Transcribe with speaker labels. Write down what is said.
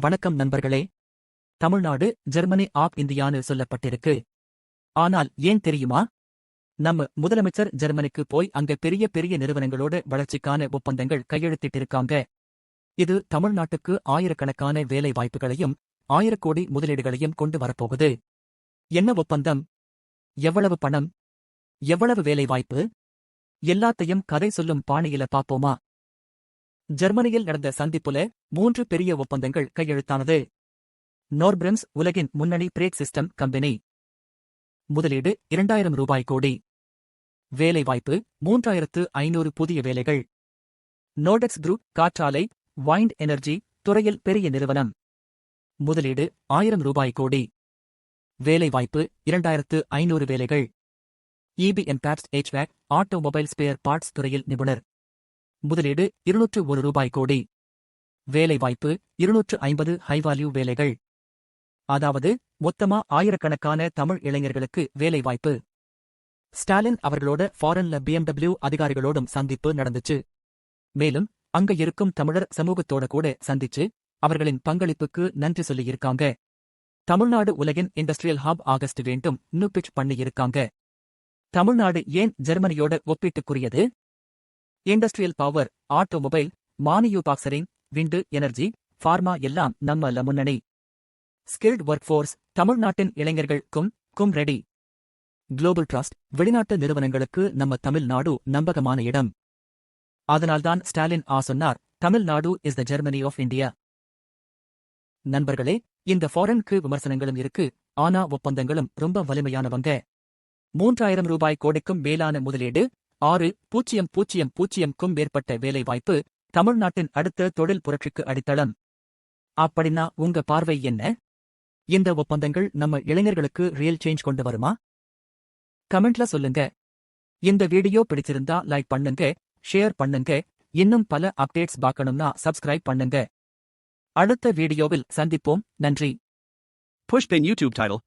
Speaker 1: வணக்கம் நண்பர்களே. Tamil Nadu Germany app இந்தியான்னு சொல்லப்பட்டிருக்கு. ஆனால் ஏன் தெரியுமா? நம்ம முதலமைச்சர் ஜெர்மனிக்கு போய் அங்க பெரிய பெரிய நிறுவனங்களோட வளர்ச்சிக்கான ஒப்பந்தங்கள் கையெழுத்திட்டிருக்காங்க. இது தமிழ்நாட்டுக்கு ஆயிரக்கணக்கான வேலை வாய்ப்புகளையும் ஆயிரக்கோடி முதலீடுகளையும் கொண்டு வரப்போகுது. என்ன ஒப்பந்தம்? எவ்வளவு பணம்? எவ்வளவு வேலை வாய்ப்பு எல்லாத்தையும் கதை சொல்லும் பாணியில பாப்போமா ஜெர்மனியில் நடந்த சந்திப்புல மூன்று பெரிய ஒப்பந்தங்கள் கையெழுத்தானது. நோர்பிரம்ஸ் உலகின் முன்னணி பிரேக் சிஸ்டம் கம்பெனி முதலீடு இரண்டாயிரம் ரூபாய் கோடி. வேலைவாய்ப்பு மூன்றாயிரத்து ஐநூறு புதிய வேலைகள். நோடெக்ஸ் குரூப் காற்றாலை வைண்ட் எனர்ஜி துறையில் பெரிய நிறுவனம். முதலீடு ஆயிரம் ரூபாய் கோடி. வேலைவாய்ப்பு இரண்டாயிரத்து ஐநூறு வேலைகள். இபி எம்பேப்ஸ் HVAC ஆட்டோமொபைல் ஸ்பேர் பார்ட்ஸ் துறையில் நிபுணர். முதலீடு இருநூற்று ஒரு ரூபாய் கோடி. வேலைவாய்ப்பு இருநூற்று ஐம்பது ஹைவால்யூ வேலைகள். அதாவது மொத்தமா ஆயிரக்கணக்கான தமிழ் இளைஞர்களுக்கு வேலைவாய்ப்பு. ஸ்டாலின் அவர்களோட ஃபாரின்ல பிஎம்டபிள்யூ அதிகாரிகளோடும் சந்திப்பு நடந்துச்சு. மேலும் அங்க இருக்கும் தமிழர் சமூகத்தோட கூட சந்திச்சு அவர்களின் பங்களிப்புக்கு நன்றி சொல்லியிருக்காங்க. தமிழ்நாடு உலகின் இண்டஸ்ட்ரியல் ஹப் ஆகஸ்ட் வேண்டும் இன்னும் பிச் பண்ணியிருக்காங்க. தமிழ்நாடு ஏன் ஜெர்மனியோட ஒப்பீட்டுக்குரியது? Industrial power automobile manufacturing wind energy pharma எல்லாம் நம்ம முன்னணி. ஸ்கில்ட் ஒர்க் ஃபோர்ஸ் தமிழ்நாட்டின் இளைஞர்கள் கும் கும் ரெடி. குளோபல் ட்ரஸ்ட் வெளிநாட்டு நிறுவனங்களுக்கு நம்ம தமிழ்நாடு நம்பகமான இடம். அதனால்தான் ஸ்டாலின் ஆ சொன்னார் Tamil Nadu is the Germany of India நண்பர்களே இந்த ஃபாரின்க்கு விமர்சனங்களும் இருக்கு ஆனா ஒப்பந்தங்களும் ரொம்ப வலிமையானவங்க. மூன்றாயிரம் ரூபாய் கோடிக்கும் மேலான முதலீடு ஆறு பூஜ்ஜியம் பூஜ்ஜியம் பூஜ்ஜியம்க்கும் மேற்பட்ட வேலைவாய்ப்பு தமிழ்நாட்டின் அடுத்த தொழில் புரட்சிக்கு அடித்தளம். அப்படின்னா உங்க பார்வை என்ன? இந்த ஒப்பந்தங்கள் நம்ம இளைஞர்களுக்கு ரியல் சேஞ்ச் கொண்டு வருமா? கமெண்ட்ல சொல்லுங்க. இந்த வீடியோ பிடிச்சிருந்தா லைக் பண்ணுங்க ஷேர் பண்ணுங்க இன்னும் பல அப்டேட்ஸ் பார்க்கணும்னா சப்ஸ்கிரைப் பண்ணுங்க. அடுத்த வீடியோவில் சந்திப்போம். நன்றி.
Speaker 2: Pushpin YouTube title,